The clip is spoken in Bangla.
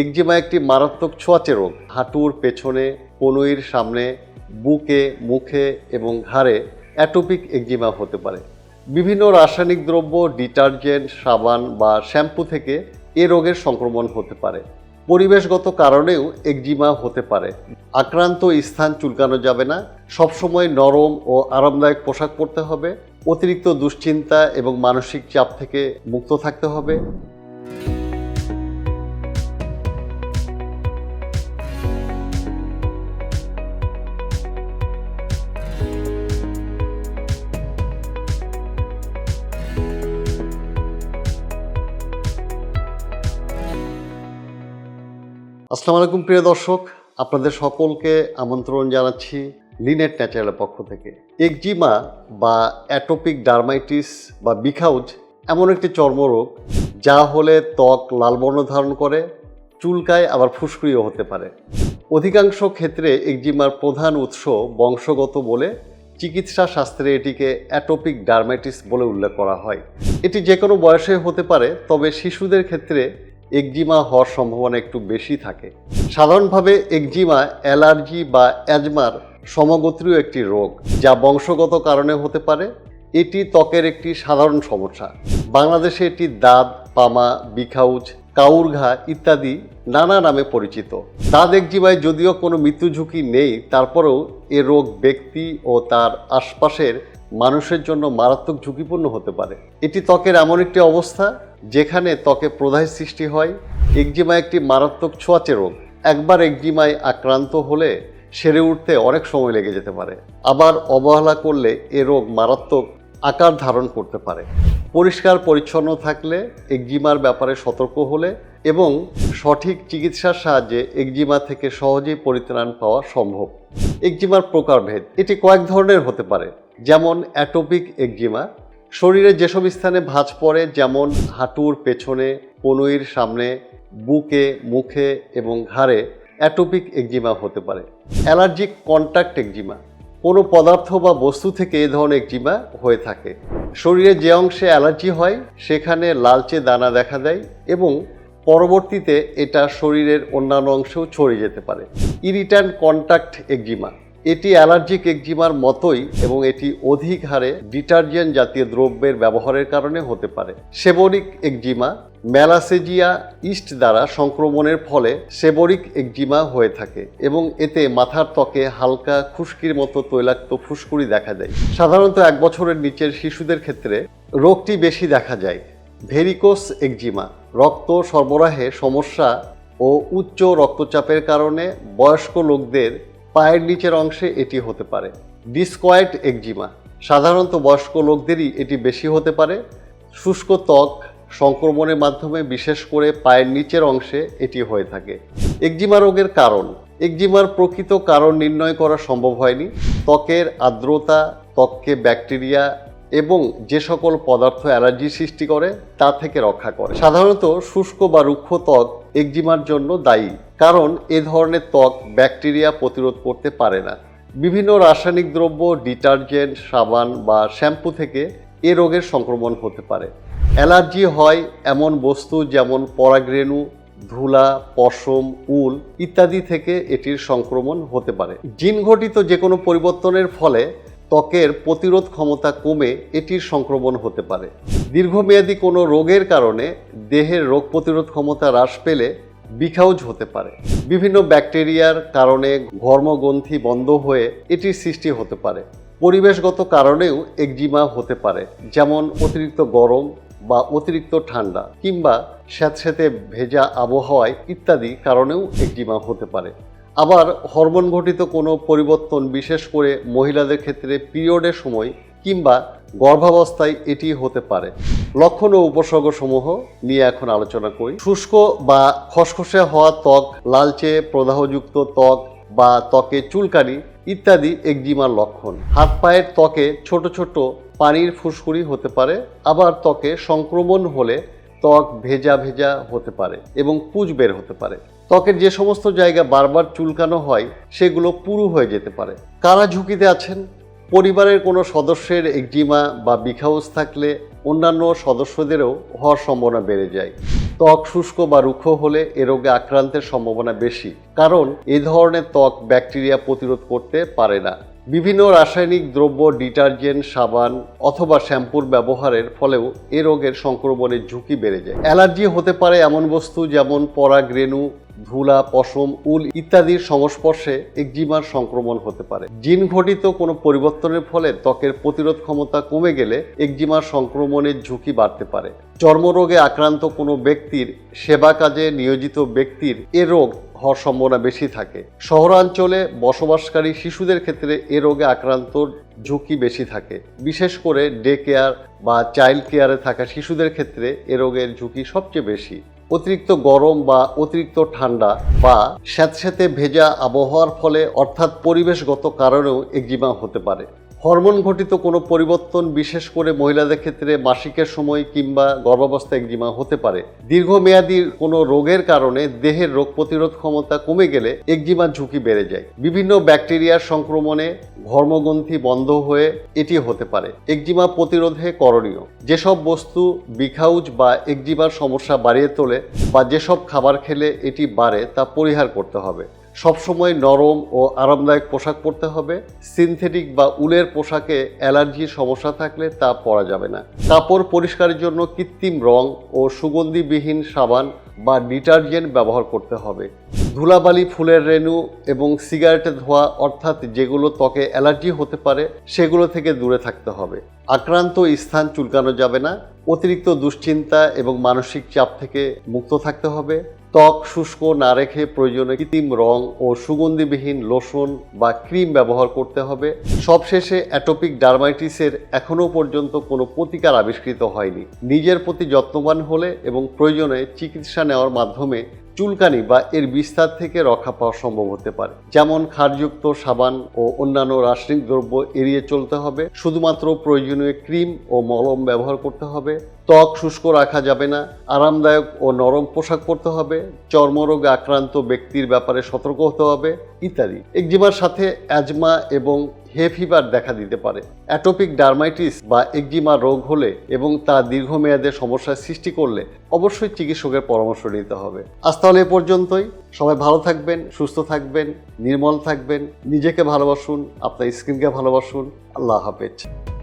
একজিমা একটি মারাত্মক ছোঁয়াচে রোগ। হাঁটুর পেছনে কনুইর সামনে, বুকে, মুখে এবং ঘাড়ে অ্যাটোপিক একজিমা হতে পারে। বিভিন্ন রাসায়নিক দ্রব্য, ডিটারজেন্ট, সাবান বা শ্যাম্পু থেকে এ রোগের সংক্রমণ হতে পারে। পরিবেশগত কারণেও একজিমা হতে পারে। আক্রান্ত স্থান চুলকানো যাবে না। সবসময় নরম ও আরামদায়ক পোশাক পরতে হবে। অতিরিক্ত দুশ্চিন্তা এবং মানসিক চাপ থেকে মুক্ত থাকতে হবে। আসসালামু আলাইকুম, প্রিয় দর্শক। আপনাদের সকলকে আমন্ত্রণ জানাচ্ছি লিনেট ন্যাচারালের পক্ষ থেকে। একজিমা বা অ্যাটোপিক ডার্মাইটিস বা বিখাউজ এমন একটি চর্মরোগ যা হলে ত্বক লাল বর্ণ ধারণ করে, চুলকায় আবার ফুসকুড়িও হতে পারে। অধিকাংশ ক্ষেত্রে একজিমার প্রধান উৎস বংশগত বলে চিকিৎসা শাস্ত্রে এটিকে অ্যাটোপিক ডার্মাইটিস বলে উল্লেখ করা হয়। এটি যে কোনো বয়সে হতে পারে, তবে শিশুদের ক্ষেত্রে একজিমা হওয়ার সম্ভাবনা একটু বেশি থাকে। সাধারণভাবে একজিমা, অ্যালার্জি বা অ্যাজমার সমগোত্রীয় একটি রোগ, যা বংশগত কারণে হতে পারে। এটি ত্বকের একটি সাধারণ সমস্যা। বাংলাদেশে এটি দাঁত, পামা, বিখাউজ, কাউরঘা ইত্যাদি নানা নামে পরিচিত। দাঁত একজিমায় যদিও কোনো মৃত্যু ঝুঁকি নেই, তারপরেও এ রোগ ব্যক্তি ও তার আশপাশের মানুষের জন্য মারাত্মক ঝুঁকিপূর্ণ হতে পারে। এটি ত্বকের এমন একটি অবস্থা যেখানে ত্বকে প্রদাহের সৃষ্টি হয়। একজিমা একটি মারাত্মক ছোঁয়াচে রোগ। একবার একজিমায় আক্রান্ত হলে সেরে উঠতে অনেক সময় লেগে যেতে পারে। আবার অবহেলা করলে এ রোগ মারাত্মক আকার ধারণ করতে পারে। পরিষ্কার পরিচ্ছন্ন থাকলে একজিমার ব্যাপারে সতর্ক হলে এবং সঠিক চিকিৎসার সাহায্যে একজিমা থেকে সহজেই পরিত্রাণ পাওয়া সম্ভব। একজিমার প্রকারভেদ। এটি কয়েক ধরনের হতে পারে। যেমন অ্যাটোপিক একজিমা, শরীরে যেসব স্থানে ভাঁজ পড়ে, যেমন হাঁটুর পেছনে কনুইর সামনে, বুকে, মুখে এবং ঘাড়ে অ্যাটোপিক একজিমা হতে পারে। অ্যালার্জিক কন্ট্যাক্ট একজিমা, কোনো পদার্থ বা বস্তু থেকে এ ধরনের একজিমা হয়ে থাকে। শরীরে যে অংশে অ্যালার্জি হয়, সেখানে লালচে দানা দেখা দেয় এবং পরবর্তীতে এটা শরীরের অন্যান্য অংশেও ছড়িয়ে যেতে পারে। ইরিট্যান্ট কন্ট্যাক্ট একজিমা এটি অ্যালার্জিক একজিমার মতোই এবং এটি অধিক হারে ডিটারজেন্ট জাতীয় দ্রব্যের ব্যবহারের কারণে হতে পারে। সেবরিক একজিমা ম্যালাসেজিয়া ইস্ট দ্বারা সংক্রমণের ফলে সেবরিক একজিমা হয়ে থাকে এবং এতে মাথার ত্বকে হালকা খুশকির মতো তৈলাক্ত ফুসকুড়ি দেখা দেয়। সাধারণত এক বছরের নিচের শিশুদের ক্ষেত্রে রোগটি বেশি দেখা যায়। ভেরিকোস একজিমা রক্ত সরবরাহে সমস্যা ও উচ্চ রক্তচাপের কারণে বয়স্ক লোকদের পায়ের নিচের অংশে এটি হতে পারে। Discoid eczema. সাধারণত বয়স্ক লোকদেরই এটি বেশি হতে পারে। শুষ্ক ত্বক সংক্রমণের মাধ্যমে বিশেষ করে পায়ের নিচের অংশে এটি হয়ে থাকে। একজিমা রোগের কারণ। একজিমার প্রকৃত কারণ নির্ণয় করা সম্ভব হয়নি। ত্বকের আর্দ্রতা, ত্বককে ব্যাকটেরিয়া এবং যে সকল পদার্থ অ্যালার্জি সৃষ্টি করে তা থেকে রক্ষা করে। সাধারণত শুষ্ক বা রুক্ষ ত্বক একজিমার জন্য দায়ী। কারণ এ ধরনের ত্বক ব্যাকটেরিয়া প্রতিরোধ করতে পারে না। বিভিন্ন রাসায়নিক দ্রব্য, ডিটারজেন্ট, সাবান বা শ্যাম্পু থেকে এ রোগের সংক্রমণ হতে পারে। অ্যালার্জি হয় এমন বস্তু যেমন পরাগরেণু, ধুলা, পশম, উল ইত্যাদি থেকে এটির সংক্রমণ হতে পারে। জিনঘটিত যে কোনো পরিবর্তনের ফলে ত্বকের প্রতিরোধ ক্ষমতা কমে এটির সংক্রমণ হতে পারে। দীর্ঘমেয়াদী কোনো রোগের কারণে দেহের রোগ প্রতিরোধ ক্ষমতা হ্রাস পেলে বিখাউজ হতে পারে। বিভিন্ন ব্যাকটেরিয়ার কারণে ঘর্মগ্রন্থি বন্ধ হয়ে এটির সৃষ্টি হতে পারে। পরিবেশগত কারণেও একজিমা হতে পারে, যেমন অতিরিক্ত গরম বা অতিরিক্ত ঠান্ডা কিংবা স্যাঁতস্যাঁতে ভেজা আবহাওয়ায় ইত্যাদি কারণেও একজিমা হতে পারে। আবার হরমোন ঘটিত কোনো পরিবর্তন বিশেষ করে মহিলাদের ক্ষেত্রে পিরিয়ডের সময় কিংবা গর্ভাবস্থায় এটি হতে পারে। লক্ষণ ও উপসর্গ সমূহ নিয়ে এখন আলোচনা করি। শুষ্ক বা খসখসে হওয়া ত্বক, লালচে, প্রদাহযুক্ত ত্বক বা ত্বকে চুলকানি ইত্যাদি একজিমার লক্ষণ। হাত পায়ের ত্বকে ছোট ছোট পানির ফুসকুড়ি হতে পারে, আবার ত্বকে সংক্রমণ হলে ত্বক ভেজা ভেজা হতে পারে এবং পুজ বের হতে পারে। ত্বকের যে সমস্ত জায়গা বারবার চুলকানো হয়, সেগুলো পুরু হয়ে যেতে পারে। কারা ঝুঁকিতে আছেন? পরিবারের কোনো সদস্যের একজিমা বা বিখাউস থাকলে অন্যান্য সদস্যদেরও হওয়ার সম্ভাবনা বেড়ে যায়। ত্বক শুষ্ক বা রুক্ষ হলে এ রোগে আক্রান্তের সম্ভাবনা বেশি। কারণ এ ধরনের ত্বক ব্যাকটেরিয়া প্রতিরোধ করতে পারে না। বিভিন্ন রাসায়নিক দ্রব্য, ডিটারজেন্ট, সাবান অথবা শ্যাম্পুর ব্যবহারের ফলেও এ রোগের সংক্রমণের ঝুঁকি বেড়ে যায়। অ্যালার্জি হতে পারে এমন বস্তু যেমন পরাগ রেণু ধুলা, পশম, উল ইত্যাদির সংস্পর্শে একজিমার সংক্রমণ হতে পারে। জিন ঘটিত কোনো পরিবর্তনের ফলে ত্বকের প্রতিরোধ ক্ষমতা কমে গেলে একজিমার সংক্রমণের ঝুঁকি বাড়তে পারে। চর্মরোগে আক্রান্ত কোনো ব্যক্তির সেবা কাজে নিয়োজিত ব্যক্তির এ রোগ হওয়ার সম্ভাবনা বেশি থাকে। শহরাঞ্চলে বসবাসকারী শিশুদের ক্ষেত্রে এ রোগে আক্রান্তর ঝুঁকি বেশি থাকে। বিশেষ করে ডে কেয়ার বা চাইল্ড কেয়ারে থাকা শিশুদের ক্ষেত্রে এ রোগের ঝুঁকি সবচেয়ে বেশি। অতিরিক্ত গরম বা অতিরিক্ত ঠান্ডা বা স্যাঁতস্যাঁতে ভেজা আবহাওয়ার ফলে অর্থাৎ পরিবেশগত কারণেও একজিমা হতে পারে। হরমোন ঘটিত কোনো পরিবর্তন বিশেষ করে মহিলাদের ক্ষেত্রে মাসিকের সময় কিংবা গর্ভাবস্থা একজিমা হতে পারে। দীর্ঘমেয়াদী কোনো রোগের কারণে দেহের রোগ প্রতিরোধ ক্ষমতা কমে গেলে একজিমার ঝুঁকি বেড়ে যায়। বিভিন্ন ব্যাকটেরিয়ার সংক্রমণে ধর্মগ্রন্থি বন্ধ হয়ে এটি হতে পারে। একজিমা প্রতিরোধে করণীয়। যেসব বস্তু বিখাউজ বা একজিমার সমস্যা বাড়িয়ে তোলে বা যেসব খাবার খেলে এটি বাড়ে তা পরিহার করতে হবে। সবসময় নরম ও আরামদায়ক পোশাক পরতে হবে। সিনথেটিক বা উলের পোশাকে অ্যালার্জির সমস্যা থাকলে তা পরা যাবে না। কাপড় পরিষ্কারের জন্য কৃত্রিম রং ও সুগন্ধিবিহীন সাবান বা ডিটারজেন্ট ব্যবহার করতে হবে। ধুলাবালি, ফুলের রেণু এবং সিগারেটের ধোয়া অর্থাৎ যেগুলো ত্বকে অ্যালার্জি হতে পারে, সেগুলো থেকে দূরে থাকতে হবে। আক্রান্ত স্থান চুলকানো যাবে না। অতিরিক্ত দুশ্চিন্তা এবং মানসিক চাপ থেকে মুক্ত থাকতে হবে। ত্বক শুষ্ক না রেখে প্রয়োজনে কৃত্রিম রং ও সুগন্ধিবিহীন লোশন বা ক্রিম ব্যবহার করতে হবে। সবশেষে অ্যাটোপিক ডার্মাইটিসের এখনও পর্যন্ত কোনো প্রতিকার আবিষ্কৃত হয়নি। নিজের প্রতি যত্নবান হলে এবং প্রয়োজনে চিকিৎসা নেওয়ার মাধ্যমে চুলকানি বা এর বিস্তার থেকে রক্ষা পাওয়া সম্ভব হতে পারে। যেমন ক্ষারযুক্ত সাবান ও অন্যান্য রাসায়নিক দ্রব্য এড়িয়ে চলতে হবে। শুধুমাত্র প্রয়োজনীয় ক্রিম ও মলম ব্যবহার করতে হবে। ত্বক শুষ্ক রাখা যাবে না। আরামদায়ক ও নরম পোশাক পরতে হবে। চর্মরোগে আক্রান্ত ব্যক্তির ব্যাপারে সতর্ক হতে হবে, ইত্যাদি। একজিমার সাথে অ্যাজমা এবং হে ফিভার দেখা দিতে পারে। অ্যাটোপিক ডার্মাইটিস বা একজিমা রোগ হলে এবং তা দীর্ঘমেয়াদে সমস্যার সৃষ্টি করলে অবশ্যই চিকিৎসকের পরামর্শ নিতে হবে। আজ তাহলে এ পর্যন্তই। সবাই ভালো থাকবেন, সুস্থ থাকবেন, নির্মল থাকবেন। নিজেকে ভালোবাসুন, আপনার স্কিনকে ভালোবাসুন। আল্লাহ হাফেজ।